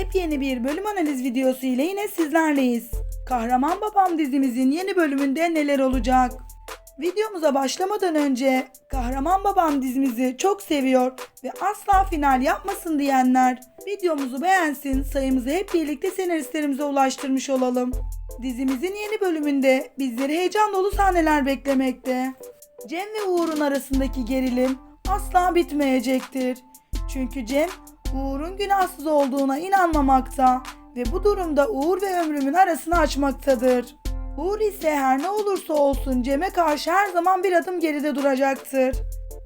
Yepyeni bir bölüm analiz videosu ile yine sizlerleyiz. Kahraman Babam dizimizin yeni bölümünde neler olacak? Videomuza başlamadan önce Kahraman Babam dizimizi çok seviyor ve asla final yapmasın diyenler videomuzu beğensin sayımızı hep birlikte senaristlerimize ulaştırmış olalım. Dizimizin yeni bölümünde bizleri heyecan dolu sahneler beklemekte. Cem ve Uğur'un arasındaki gerilim asla bitmeyecektir. Çünkü Cem Uğur'un günahsız olduğuna inanmamakta ve bu durumda Uğur ve Ömrüm'ün arasını açmaktadır. Uğur ise her ne olursa olsun Cem'e karşı her zaman bir adım geride duracaktır.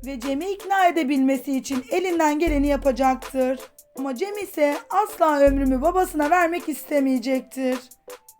Ve Cem'i ikna edebilmesi için elinden geleni yapacaktır. Ama Cem ise asla ömrümü babasına vermek istemeyecektir.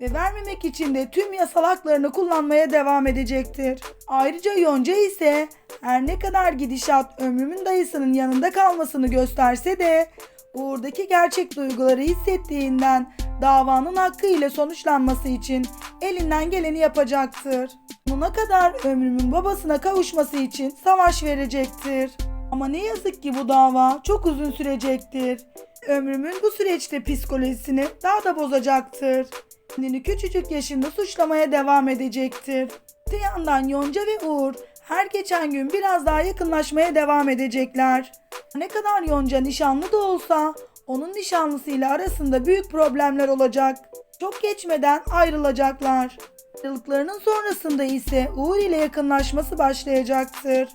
Ve vermemek için de tüm yasal haklarını kullanmaya devam edecektir. Ayrıca Yonca ise her ne kadar gidişat ömrümün dayısının yanında kalmasını gösterse de Uğur'daki gerçek duyguları hissettiğinden davanın hakkı ile sonuçlanması için elinden geleni yapacaktır. Buna kadar ömrümün babasına kavuşması için savaş verecektir. Ama ne yazık ki bu dava çok uzun sürecektir. Ömrümün bu süreçte psikolojisini daha da bozacaktır. Kendini küçücük yaşında suçlamaya devam edecektir. Öte yandan Yonca ve Uğur her geçen gün biraz daha yakınlaşmaya devam edecekler. Ne kadar Yonca nişanlı da olsa onun nişanlısıyla arasında büyük problemler olacak. Çok geçmeden ayrılacaklar. Ayrılıklarının sonrasında ise Uğur ile yakınlaşması başlayacaktır.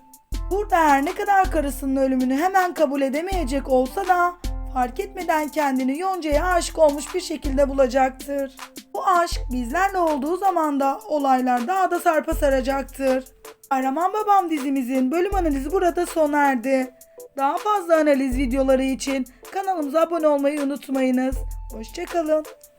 Burada her ne kadar karısının ölümünü hemen kabul edemeyecek olsa da fark etmeden kendini Yonca'ya aşık olmuş bir şekilde bulacaktır. Bu aşk bizlerle olduğu zaman da olaylar daha da sarpa saracaktır. Kahraman Babam dizimizin bölüm analizi burada sona erdi. Daha fazla analiz videoları için kanalımıza abone olmayı unutmayınız. Hoşçakalın.